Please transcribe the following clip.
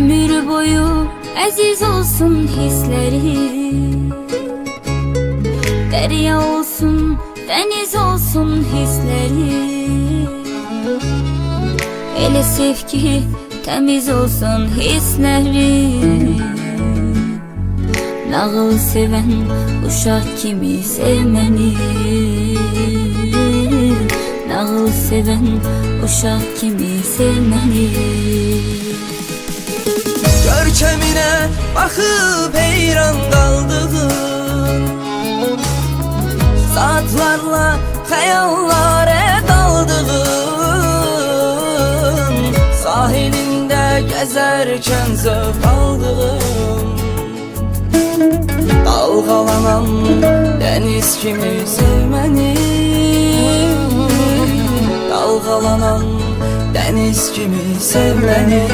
Ömür boyu aziz olsun hisleri. Derya olsun, deniz olsun hisleri. Ele sevgi temiz olsun hisleri. Nağıl seven uşak kimi sevmeni. Nağıl seven uşak kimi sevmeni Görkemine bakıp heyran kaldığım Saatlarla hayallere daldığım Sahilinde gezerken zevk aldığım Dalgalanan deniz kimi sevmeni Dalgalanan deniz kimi sevmeni